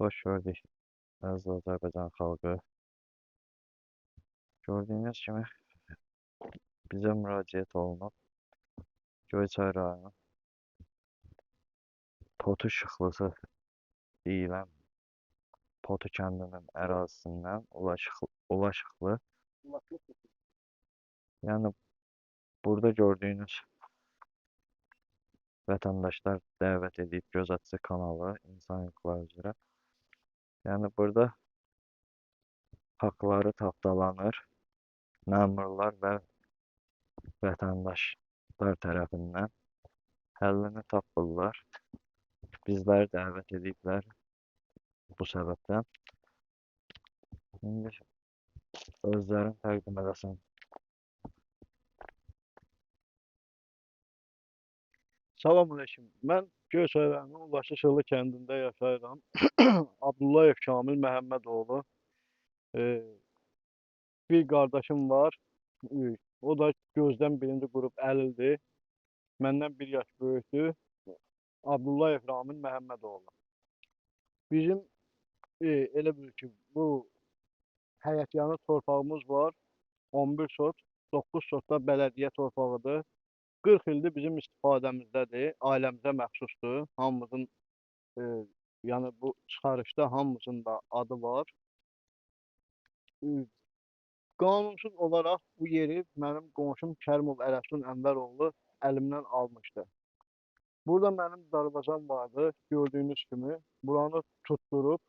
Hoş gördük əziz Azərbaycan xalqı. Gördüyünüz kimi bizə müraciət olunub. Göyçay rayonu Potu Şıxlısı deyilən Potu kəndinin ərazisindən Ulaşıqlı, Ulaşıqlı. Yəni burada gördüyünüz vətəndaşlar dəvət edib gözətçi kanalı insan hüquqları üzrə. Yəni burada haqları tapdalanır. Məmurlar və vətəndaşlar tərəfindən həllini tapırlar. Bizləri dəvət ediblər bu səbəbdən. İndi özlərini təqdim edəsən. Salamünaleyküm. Mən Göyçay rayonunun Ulaşışıqlı kəndində yaşayıram. Abdullayev Kamil Məhəmmədoğlu. Ee, bir qardaşım var. Ee, O da gözdən birinci qrup əlildir. Məndən bir yaş böyükdür. Abdullayev Ramil Məhəmmədoğlu. Bizim e, elə bil ki, bu həyətyanı torpağımız var. 11 sot, 9 sot da bələdiyyə torpağıdır. 40 ildir bizim istifadəmizdədir, ailəmizə məxsusdur. Hamımızın e, yəni bu çıxarışda hamımızın da adı var. E, qanunsuz olaraq bu yeri mənim qonşum Kərimov Ərəsun Ənvəroğlu əlimdən almışdı. Burada mənim darvazam vardı, gördüyünüz kimi. Buranı tutturub,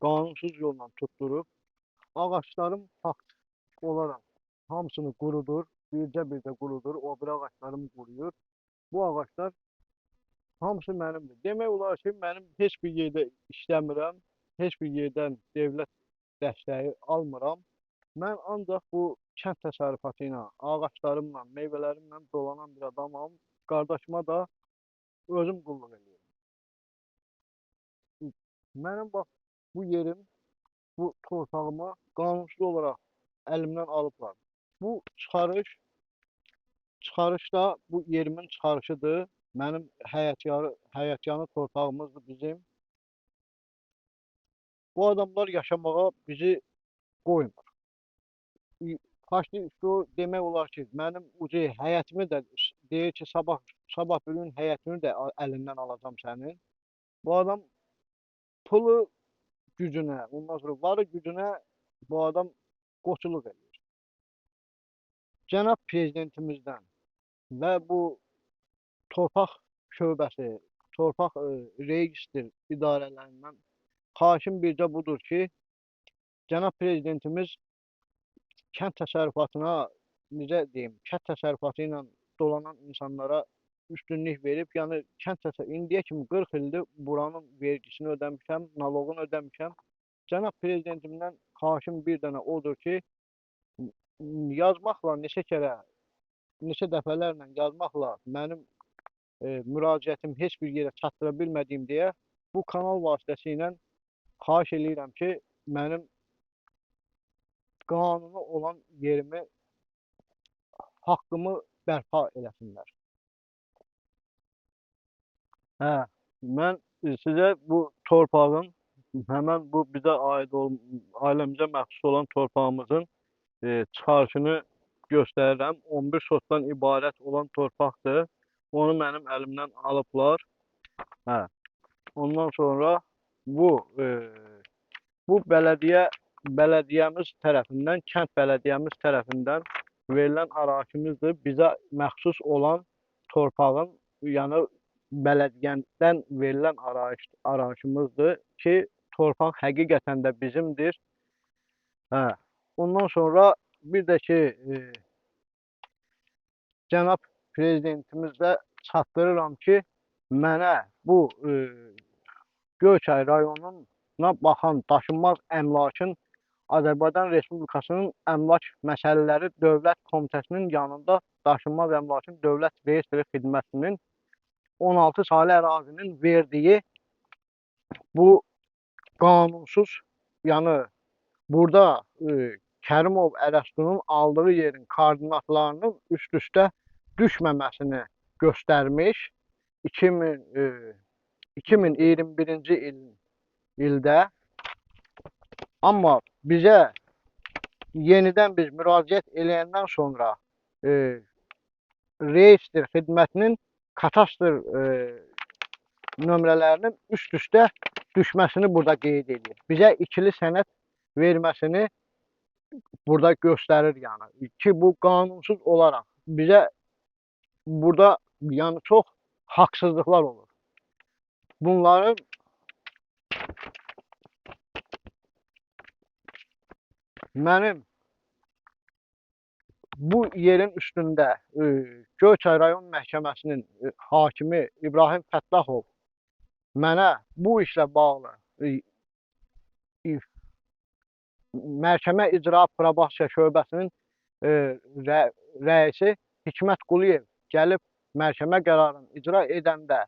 qanunsuz yolla tutturub, ağaçlarım fakt olaraq hamısını qurudur, bircə-bircə qurudur, o bir ağaçlarım quruyur. Bu ağaçlar hamısı mənimdir. Demək olar ki, mənim heç bir yerdə işləmirəm, heç bir yerdən dövlət dəstəyi almıram. Mən ancaq bu kənd təsərrüfatı ilə, ağaclarımla, meyvələrimlə dolanan bir adamam. Qardaşıma da özüm qulluq edirəm. Mənim bax bu yerim, bu torpağımı qanunsuz olaraq əlimdən alıblar. Bu çıxarış çıxarışda bu yerimin çıxarışıdır. Mənim həyətyanı, həyətyanı torpağımızdır bizim. Bu adamlar yaşamağa bizi qoymur. Faşlı üstü demək olar ki, mənim ucu həyətimi də deyir ki, sabah sabah bir gün həyətini də əlindən alacam sənin. Bu adam pulu gücünə, ondan sonra varı gücünə bu adam qoçuluq edir. Cənab prezidentimizdən və bu torpaq şöbəsi, torpaq e, registr idarələrindən xahişim bircə budur ki, cənab prezidentimiz kənd təsərrüfatına necə deyim, kənd təsərrüfatı ilə dolanan insanlara üstünlük verib, yəni kənd təsərrüfatı indiyə kimi 40 ildir buranın vergisini ödəmişəm, naloqunu ödəmişəm. Cənab prezidentimdən xahişim bir dənə odur ki, yazmaqla neçə kərə, neçə dəfələrlə yazmaqla mənim e, müraciətim heç bir yerə çatdıra bilmədiyim deyə bu kanal vasitəsilə xahiş eləyirəm ki, mənim qanuni olan yerimi, haqqımı bərpa eləsinlər. Hə, mən sizə bu torpağın, həmən bu bizə aid ol, ailəmizə məxsus olan torpağımızın e, çıxarışını göstərirəm. 11 sotdan ibarət olan torpaqdır. Onu mənim əlimdən alıblar. Hə. Ondan sonra bu e, bu bələdiyyə bələdiyyəmiz tərəfindən, kənd bələdiyyəmiz tərəfindən verilən ərazimizdir. Bizə məxsus olan torpağın, yəni bələdiyyədən verilən ərazi ərazimizdir ki, torpaq həqiqətən də bizimdir. Hə. Ondan sonra bir də ki, e, cənab prezidentimizə çatdırıram ki, mənə bu e, Göyçay rayonuna baxan daşınmaz əmlakın Azərbaycan Respublikasının Əmlak Məsələləri Dövlət Komitəsinin yanında Daşınmaz Əmlakın Dövlət Reyestri Xidmətinin 16 saylı ərazinin verdiyi bu qanunsuz, yəni burada e, Kərimov Ərəstunun aldığı yerin koordinatlarının üst-üstə düşməməsini göstərmiş 2000 e, 2021-ci ilin ildə. Amma bizə yenidən biz müraciət eləyəndən sonra e, reestr xidmətinin katastr e, nömrələrinin üst-üstə düşməsini burada qeyd edir. Bizə ikili sənəd verməsini burada göstərir yəni ki, bu qanunsuz olaraq bizə burada yəni çox haqsızlıqlar olur. Bunları mənim bu yerin üstündə e, Göyçay rayon məhkəməsinin e, hakimi İbrahim Fəttahov mənə bu işlə bağlı e, məhkəmə icra probasiya şöbəsinin e, rə, rəisi Hikmət Quliyev gəlib məhkəmə qərarını icra edəndə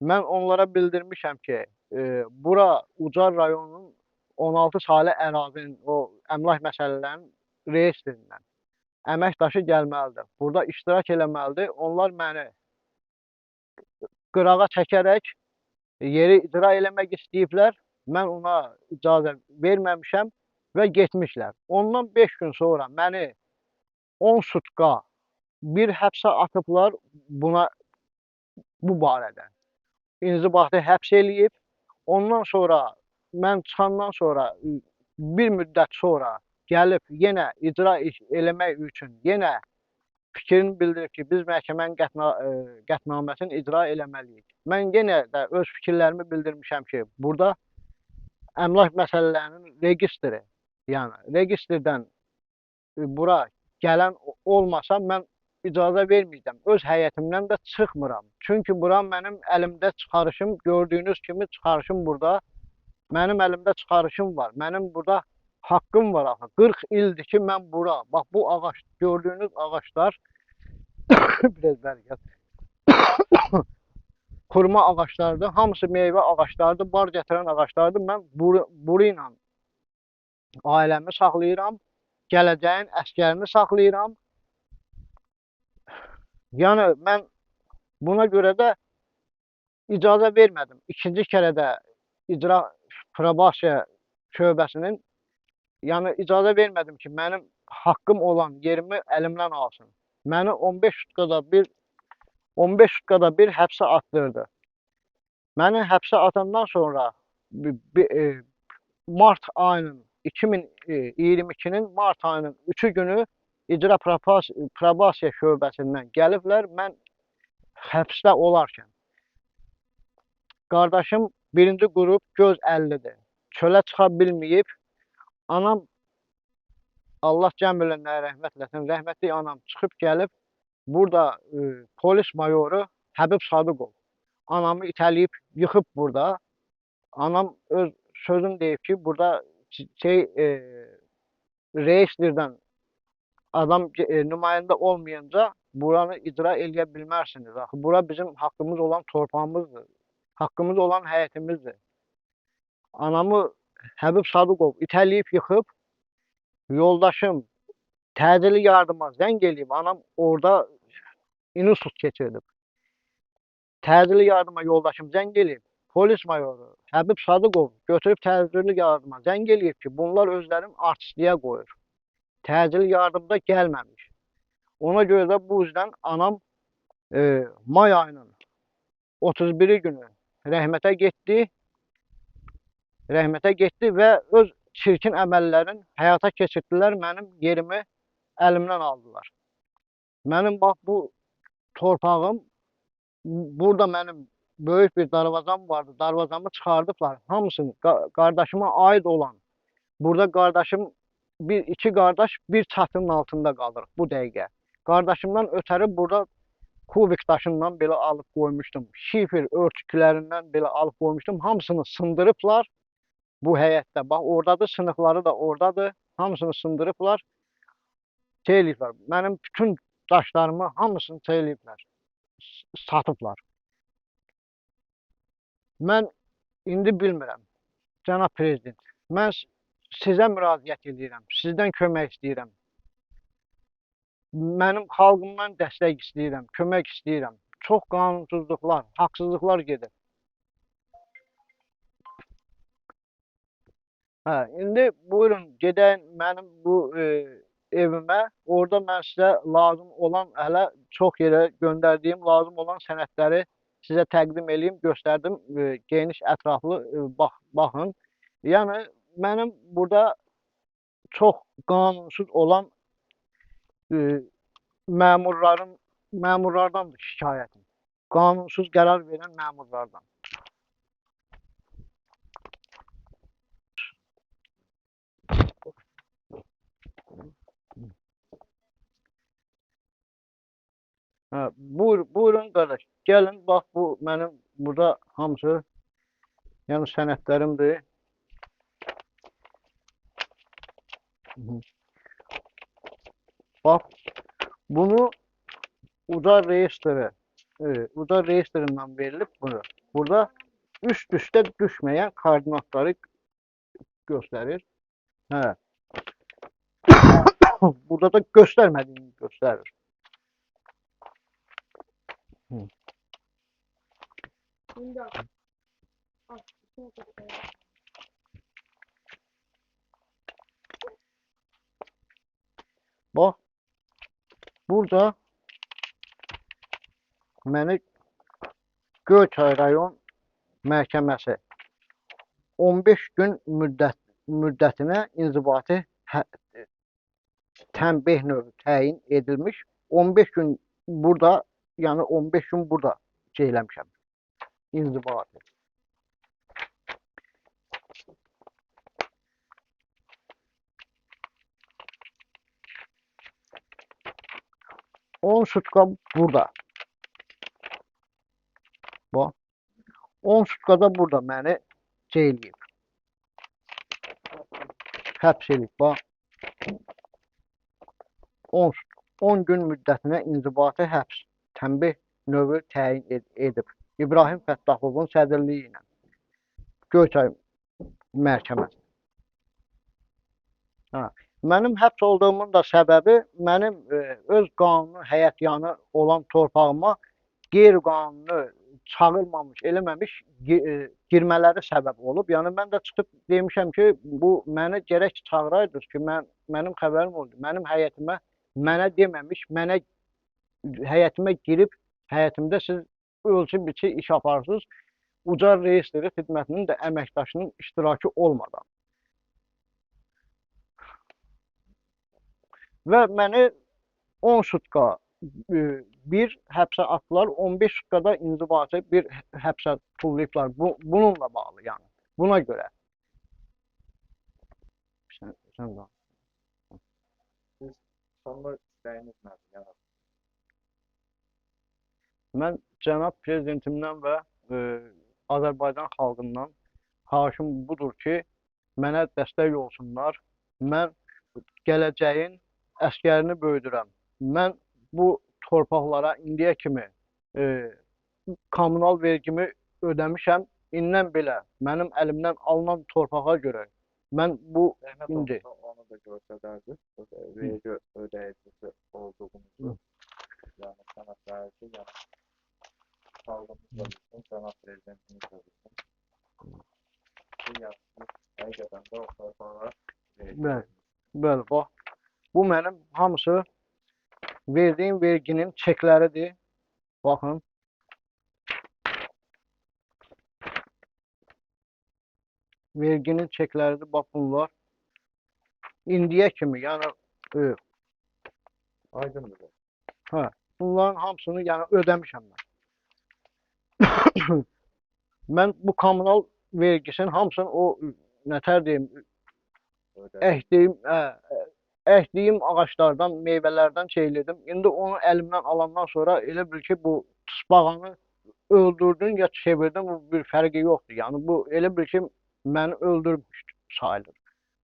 mən onlara bildirmişəm ki, e, bura Ucar rayonunun 16 saylı ərazinin o əmlak məsələlərinin reyestrindən əməkdaşı gəlməlidir. Burada iştirak eləməlidir. Onlar məni qırağa çəkərək yeri icra eləmək istəyiblər. Mən ona icazə verməmişəm və getmişlər. Ondan 5 gün sonra məni 10 sutka bir həbsə atıblar buna bu barədə. İnzibati həbs eləyib. Ondan sonra mən çıxandan sonra bir müddət sonra gəlib yenə icra eləmək üçün yenə fikrini bildirib ki, biz məhkəmənin qətna, e, qətnaməsini icra eləməliyik. Mən yenə də öz fikirlərimi bildirmişəm ki, burada əmlak məsələlərinin registri, yəni registrdən e, bura gələn olmasa mən icazə verməyəcəm. Öz həyətimdən də çıxmıram. Çünki bura mənim əlimdə çıxarışım, gördüyünüz kimi çıxarışım burada. Mənim əlimdə çıxarışım var. Mənim burada haqqım var axı. 40 ildir ki mən bura. Bax bu ağac, gördüyünüz ağaclar biraz bəri gəl. Xurma ağaclardır. Hamısı meyvə ağaclardır, bar gətirən ağaclardır. Mən buru, buru ilə ailəmi saxlayıram. Gələcəyin əskərini saxlayıram. Yəni mən buna görə də icazə vermədim. İkinci kərə də icra probasiya şöbəsinin yəni icazə vermədim ki, mənim haqqım olan yerimi əlimdən alsın. Məni 15 sutkada bir 15 sutkada bir həbsə atdırdı. Məni həbsə atandan sonra bi- bi- e, mart ayının 2022-nin mart ayının 3 günü icra probas- probasiya şöbəsindən gəliblər. Mən həbsdə olarkən qardaşım birinci qrup göz 50-dir. Çölə çıxa bilməyib. Anam Allah cəmillərinə rəhmət eləsin. Rəhmətli anam çıxıb gəlib burada e, polis mayoru Həbib Sadıqov anamı itələyib yıxıb burada. Anam öz sözün deyib ki, burada şey e, reyestrdən adam e, nümayəndə olmayınca buranı icra eləyə bilmərsiniz. Axı bura bizim haqqımız olan torpağımızdır. Haqqımız olan həyətimizdir. Anamı Həbib Sadıqov itələyib yıxıb, yoldaşım təcili yardıma zəng eləyib, anam orada insult keçirdib. Təcili yardıma yoldaşım zəng eləyib, polis mayoru Həbib Sadıqov götürüb təcili yardıma zəng eləyib ki, bunlar özlərini artistliyə qoyur. Təcili yardımda gəlməmiş. Ona görə də bu üzdən anam e, may ayının 31-i günü rəhmətə getdi. Rəhmətə getdi və öz çirkin əməllərin həyata keçirdilər, mənim yerimi əlimdən aldılar. Mənim bax bu torpağım burada mənim böyük bir darvazam vardı. Darvazamı çıxardıblar. Hamısını qa- qardaşıma aid olan. Burada qardaşım bir iki qardaş bir çatının altında qalır bu dəqiqə. Qardaşımdan ötəri burada kubik daşından belə alıb qoymuşdum. Şifer örtüklərindən belə alıb qoymuşdum. Hamısını sındırıblar bu həyətdə. Bax ordadır, sınıqları da ordadır. Hamısını sındırıblar. Şey eləyiblər. Mənim bütün daşlarımı hamısını şey eləyiblər. Satıblar. Mən indi bilmirəm. Cənab prezident, mən sizə müraciət edirəm. Sizdən kömək istəyirəm. Mənim xalqımdan dəstək istəyirəm, kömək istəyirəm. Çox qanunsuzluqlar, haqsızlıqlar gedir. Hə, indi buyurun gedək mənim bu e, evimə. Orada mən sizə lazım olan hələ çox yerə göndərdiyim lazım olan sənədləri sizə təqdim eləyim, göstərdim. E, geniş ətraflı e, bax baxın. Yəni mənim burada çox qanunsuz olan e, məmurların məmurlardandır şikayətim. Qanunsuz qərar verən məmurlardan. Hə, buyur, buyurun qardaş. Gəlin bax bu mənim burada hamısı yəni sənədlərimdir. Bax bunu Ucar reyestri e, Ucar reyestrindən verilib bunu. Burada üst-üstə düşməyən koordinatları göstərir. Hə. Burada da göstərmədiyini göstərir. Şimdi al. Al. içine koy. Bax, burada məni Göyçay rayon məhkəməsi 15 gün müddət müddətinə inzibati tənbeh növü təyin edilmiş. 15 gün burada, yəni 15 gün burada şey eləmişəm. İnzibati. On sutka burada. Bax. 10 sutkada burada məni şey eləyib. Həbs eləyib. Bax. 10 sut- 10 gün müddətinə inzibati həbs tənbeh növü təyin ed edib. İbrahim Fəttahovun sədrliyi ilə. Göyçay məhkəməsi. Ha. Mənim həbs olduğumun da səbəbi mənim e, öz qanuni həyətyanı olan torpağıma qeyri-qanuni çağırmamış, eləməmiş e, girmələri səbəb olub. Yəni mən də çıxıb demişəm ki, bu məni gərək çağıraydınız ki, mən mənim xəbərim oldu. Mənim həyətimə mənə deməmiş, mənə həyətimə girib həyətimdə siz ölçü biçi iş aparırsınız. Ucar reyestri xidmətinin də əməkdaşının iştirakı olmadan. Və məni 10 sutka e, bir həbsə atdılar, 15 sutkada inzibati bir hə- həbsə tullayıblar. Bu, bununla bağlı yəni. Buna görə. Sən, sən də. Sonra istəyiniz nədir? Yəni Mən cənab prezidentimdən və e, Azərbaycan xalqından xahişim budur ki, mənə dəstək olsunlar. Mən gələcəyin əskərini böyüdürəm. Mən bu torpaqlara indiyə kimi e, kommunal vergimi ödəmişəm. İndən belə mənim əlimdən alınan torpağa görə mən bu zəhmət İndi. onu da göstərərdiniz. Vergi ödəyicisi olduğunuzu. Yəni sənədləri ki, yəni cənab prezidentimiz də bilsin. Ki, yəni siz həqiqətən də o torpağa Bəli. Bəli, bax. Bu mənim hamısı verdiyim verginin çekləridir. Baxın. Verginin çekləridir, bax bunlar. İndiyə kimi, yəni aydındır. bunların hamısını yəni ödəmişəm mən. mən bu kommunal vergisinin hamısını o nətər deyim, Ödəyicisi. əkdiyim, hə, əkdiyim ağaclardan, meyvələrdən çeylədim. İndi onu əlimdən alandan sonra elə bil ki, bu tısbağanı öldürdün ya çevirdin, bu bir fərqi yoxdur. Yəni bu elə bil ki, məni öldürmüş sayılır.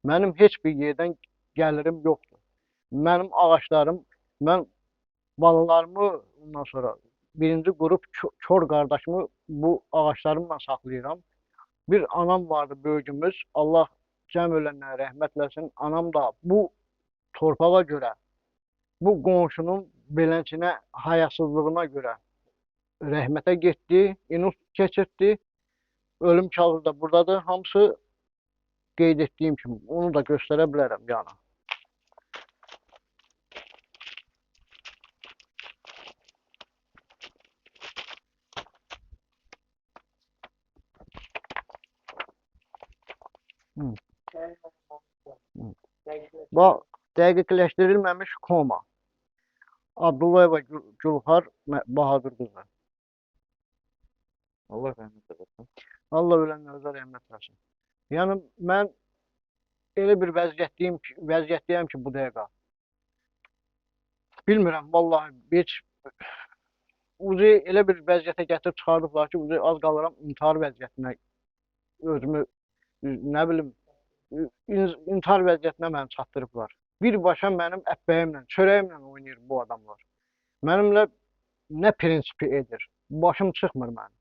Mənim heç bir yerdən gəlirim yoxdur. Mənim ağaclarım, mən balalarımı ondan sonra birinci qrup ço- kör qardaşımı bu ağaclarımla saxlayıram. Bir anam vardı böyüyümüz. Allah cəm ölənlərə rəhmət eləsin. Anam da bu torpağa görə, bu qonşunun beləsinə hayasızlığına görə rəhmətə getdi, inus keçirtdi. Ölüm kağızı da buradadır. Hamısı qeyd etdiyim kimi onu da göstərə bilərəm yana. Bax, dəqiqləşdirilməmiş koma. Abdullayeva Gül- Gülhar Bahadur qızı. Allah rəhmət eləsin. Allah ölənlərə rəhmət eləsin. Yəni mən elə bir vəziyyətdəyim ki, vəziyyətdəyəm ki bu dəqiqə. Bilmirəm vallahi heç uzi elə bir vəziyyətə gətirib çıxardıblar ki, uzi az qalıram intihar vəziyyətinə özümü nə bilim intihar vəziyyətinə məni çatdırıblar. Birbaşa mənim əbbəyimlə, çörəyimlə oynayır bu adamlar. Mənimlə nə prinsipi edir? Başım çıxmır mənim.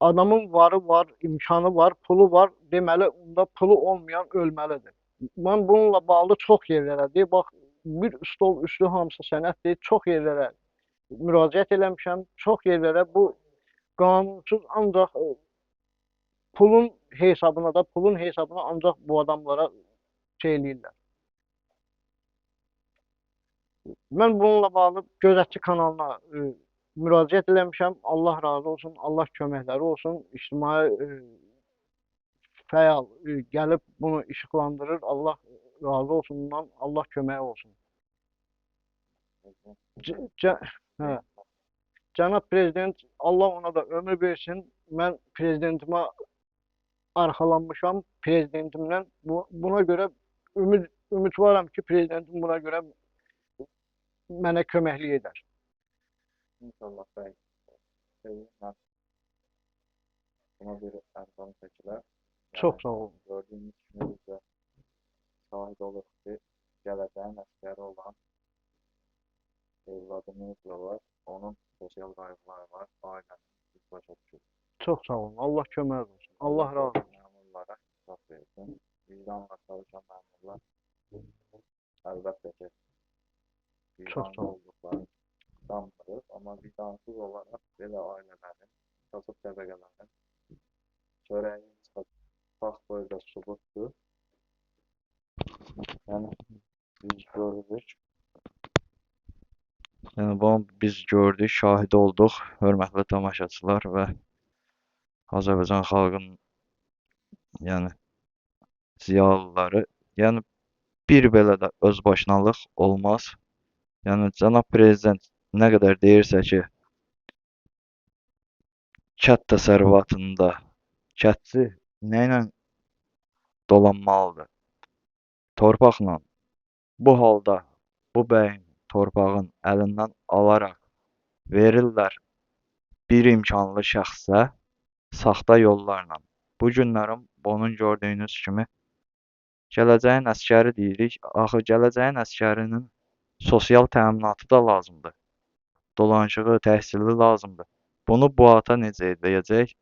Adamın varı var, imkanı var, pulu var. Deməli, onda pulu olmayan ölməlidir. Mən bununla bağlı çox yerlərə, deyir, bax, bir stol üstü hamısı sənətdir, çox yerlərə müraciət eləmişəm, çox yerlərə bu qanunsuz ancaq pulun hesabına da, pulun hesabına ancaq bu adamlara şey eləyirlər. Mən bununla bağlı gözətçi kanalına e, müraciət eləmişəm. Allah razı olsun, Allah köməkləri olsun. İctimai e, fəal e, gəlib bunu işıqlandırır. Allah razı olsun bundan. Allah köməyi olsun. C- c- hə. Cənab prezident Allah ona da ömür versin. Mən prezidentimə arxalanmışam. Prezidentimdən bu, buna görə ümid ümidvaram ki, prezidentim buna görə mənə köməklik edər. İnşallah bəy. Buna bir ərzan çəkilər. Çox sağ olun. Gördüyünüz kimi biz də şahid oluruq ki, gələcəyin əsgəri olan evladımızla var. Onun sosial qayğıları var. Ailənin biz başa düşürük. Çox sağ olun. Allah köməyiniz olsun. Allah razı olsun. Məmurlara hesab versin. Vicdanla çalışan məmurlar əlbəttə ki, Çox vicdanlı sağ ol. olduqlarını sanmırıq. Amma vicdansız olaraq belə ailələrin, kasıb təbəqələrin çörəyin çıxıb bax boyda subutdur. Yəni biz görürük. Yəni bunu biz gördük, şahid olduq, hörmətli tamaşaçılar və Azərbaycan xalqının yəni ziyalıları, yəni bir belə də özbaşınalıq olmaz. Yəni cənab prezident nə qədər deyirsə ki, kənd təsərrüfatında kətçi nə ilə dolanmalıdır? Torpaqla. Bu halda bu bəyin torpağın əlindən alaraq verirlər bir imkanlı şəxsə saxta yollarla. Bu günlərin bunun gördüyünüz kimi gələcəyin əsgəri deyirik. Axı gələcəyin əsgərinin sosial təminatı da lazımdır. Dolanışığı, təhsili lazımdır. Bunu bu ata necə edəcək?